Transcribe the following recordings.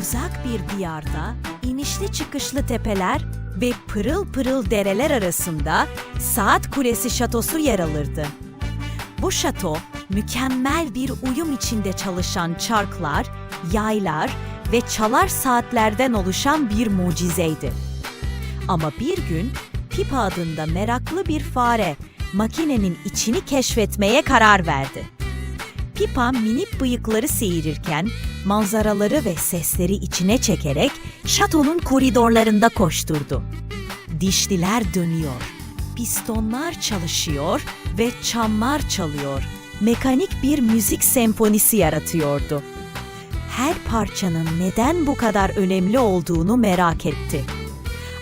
Uzak bir diyarda inişli çıkışlı tepeler ve pırıl pırıl dereler arasında Saat Kulesi şatosu yer alırdı. Bu şato mükemmel bir uyum içinde çalışan çarklar, yaylar ve çalar saatlerden oluşan bir mucizeydi. Ama bir gün Pipa adında meraklı bir fare makinenin içini keşfetmeye karar verdi. Pipa minik bıyıkları seyirırken manzaraları ve sesleri içine çekerek şatonun koridorlarında koşturdu. Dişliler dönüyor, pistonlar çalışıyor ve çamlar çalıyor. Mekanik bir müzik senfonisi yaratıyordu. Her parçanın neden bu kadar önemli olduğunu merak etti.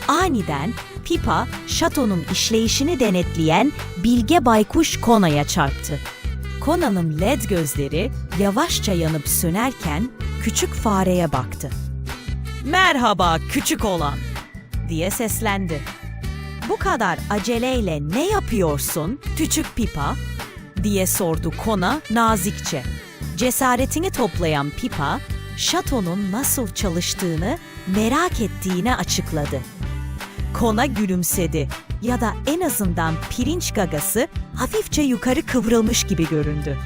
Aniden Pipa, şatonun işleyişini denetleyen Bilge Baykuş Kona'ya çarptı. Kona'nın led gözleri yavaşça yanıp sönerken küçük fareye baktı. Merhaba küçük olan diye seslendi. Bu kadar aceleyle ne yapıyorsun küçük Pipa? diye sordu Kona nazikçe. Cesaretini toplayan Pipa, şatonun nasıl çalıştığını merak ettiğini açıkladı. Kona gülümsedi ya da en azından pirinç gagası hafifçe yukarı kıvrılmış gibi göründü.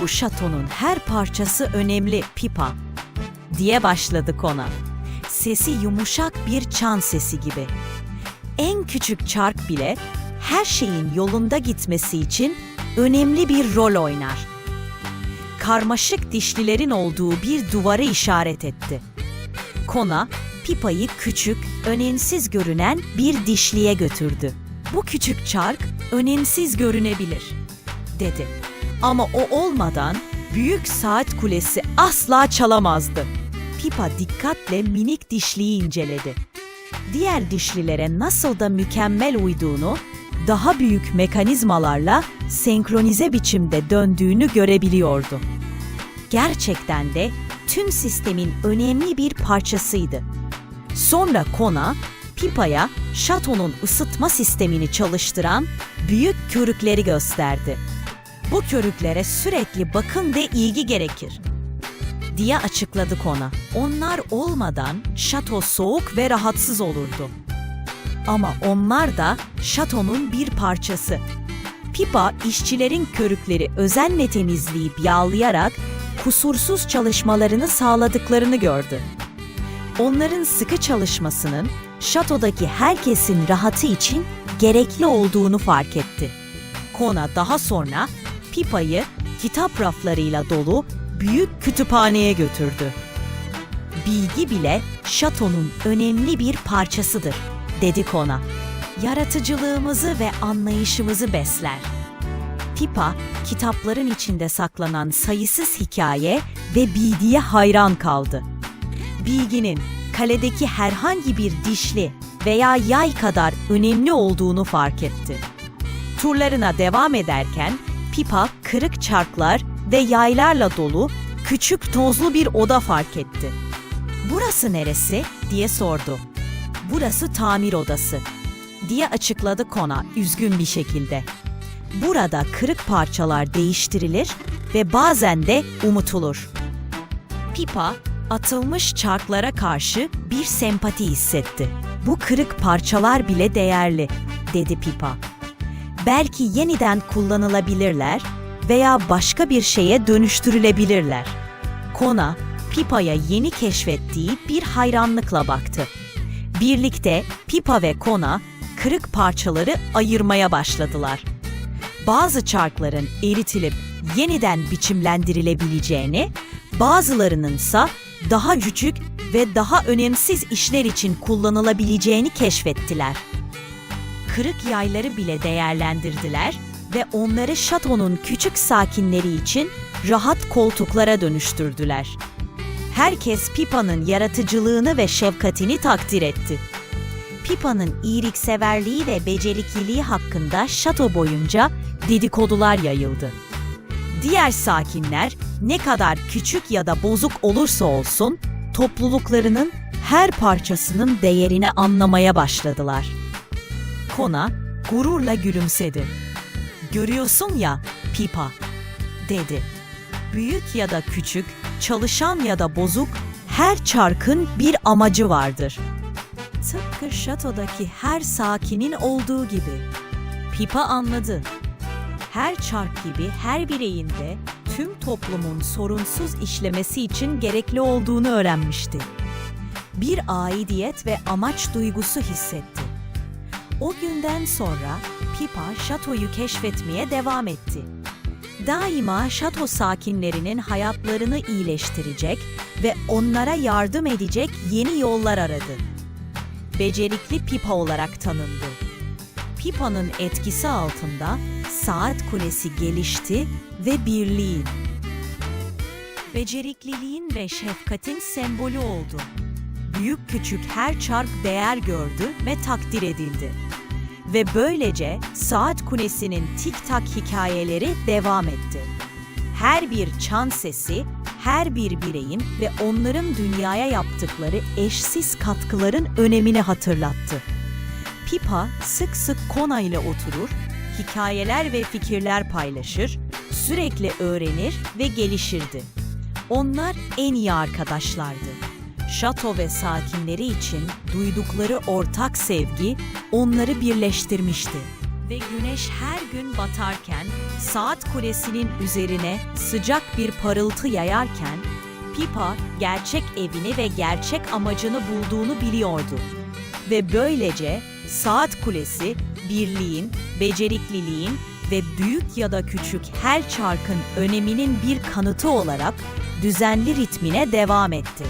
Bu şatonun her parçası önemli Pipa diye başladı Kona. Sesi yumuşak bir çan sesi gibi. En küçük çark bile her şeyin yolunda gitmesi için önemli bir rol oynar. Karmaşık dişlilerin olduğu bir duvarı işaret etti. Kona, Pipa'yı küçük, önemsiz görünen bir dişliye götürdü. Bu küçük çark önemsiz görünebilir, dedi. Ama o olmadan büyük saat kulesi asla çalamazdı. Pipa dikkatle minik dişliyi inceledi. Diğer dişlilere nasıl da mükemmel uyduğunu, daha büyük mekanizmalarla senkronize biçimde döndüğünü görebiliyordu. Gerçekten de tüm sistemin önemli bir parçasıydı. Sonra Kona, Pipa'ya şatonun ısıtma sistemini çalıştıran büyük körükleri gösterdi. Bu körüklere sürekli bakım ve ilgi gerekir diye açıkladı Kona. Onlar olmadan şato soğuk ve rahatsız olurdu. Ama onlar da şatonun bir parçası. Pipa işçilerin körükleri özenle temizleyip yağlayarak kusursuz çalışmalarını sağladıklarını gördü. Onların sıkı çalışmasının şatodaki herkesin rahatı için gerekli olduğunu fark etti. Kona daha sonra Pipa'yı kitap raflarıyla dolu büyük kütüphaneye götürdü. Bilgi bile şatonun önemli bir parçasıdır, dedi Kona. Yaratıcılığımızı ve anlayışımızı besler. Pipa, kitapların içinde saklanan sayısız hikaye ve bilgiye hayran kaldı. Bilginin kaledeki herhangi bir dişli veya yay kadar önemli olduğunu fark etti. Turlarına devam ederken Pipa kırık çarklar ve yaylarla dolu küçük tozlu bir oda fark etti. Burası neresi diye sordu. Burası tamir odası diye açıkladı Kona üzgün bir şekilde. Burada kırık parçalar değiştirilir ve bazen de umutulur. Pipa atılmış çarklara karşı bir sempati hissetti. Bu kırık parçalar bile değerli, dedi Pipa. Belki yeniden kullanılabilirler veya başka bir şeye dönüştürülebilirler. Kona, Pipa'ya yeni keşfettiği bir hayranlıkla baktı. Birlikte Pipa ve Kona kırık parçaları ayırmaya başladılar. Bazı çarkların eritilip yeniden biçimlendirilebileceğini, bazılarınınsa daha küçük ve daha önemsiz işler için kullanılabileceğini keşfettiler. Kırık yayları bile değerlendirdiler ve onları şatonun küçük sakinleri için rahat koltuklara dönüştürdüler. Herkes Pipa'nın yaratıcılığını ve şefkatini takdir etti. Pipa'nın iyilikseverliği ve becerikliliği hakkında şato boyunca dedikodular yayıldı. Diğer sakinler ne kadar küçük ya da bozuk olursa olsun topluluklarının her parçasının değerini anlamaya başladılar. Kona gururla gülümsedi. Görüyorsun ya Pipa dedi. Büyük ya da küçük, çalışan ya da bozuk Her çarkın bir amacı vardır. Tıpkı şatodaki her sakinin olduğu gibi. Pipa anladı. Her çark gibi her bireyin de tüm toplumun sorunsuz işlemesi için gerekli olduğunu öğrenmişti. Bir aidiyet ve amaç duygusu hissetti. O günden sonra Pipa şatoyu keşfetmeye devam etti. Daima şato sakinlerinin hayatlarını iyileştirecek ve onlara yardım edecek yeni yollar aradı. Becerikli Pipa olarak tanındı. Pipa'nın etkisi altında saat kulesi gelişti ve birliğin, becerikliliğin ve şefkatin sembolü oldu. Büyük küçük her çark değer gördü ve takdir edildi. Ve böylece saat kulesinin tik tak hikayeleri devam etti. Her bir çan sesi, her bir bireyin ve onların dünyaya yaptıkları eşsiz katkıların önemini hatırlattı. Pipa sık sık Kona ile oturur, hikayeler ve fikirler paylaşır, sürekli öğrenir ve gelişirdi. Onlar en iyi arkadaşlardı. Şato ve sakinleri için duydukları ortak sevgi onları birleştirmişti. Ve güneş her gün batarken saat kulesinin üzerine sıcak bir parıltı yayarken Pipa gerçek evini ve gerçek amacını bulduğunu biliyordu. Ve böylece saat kulesi birliğin, becerikliliğin ve büyük ya da küçük her çarkın öneminin bir kanıtı olarak düzenli ritmine devam etti.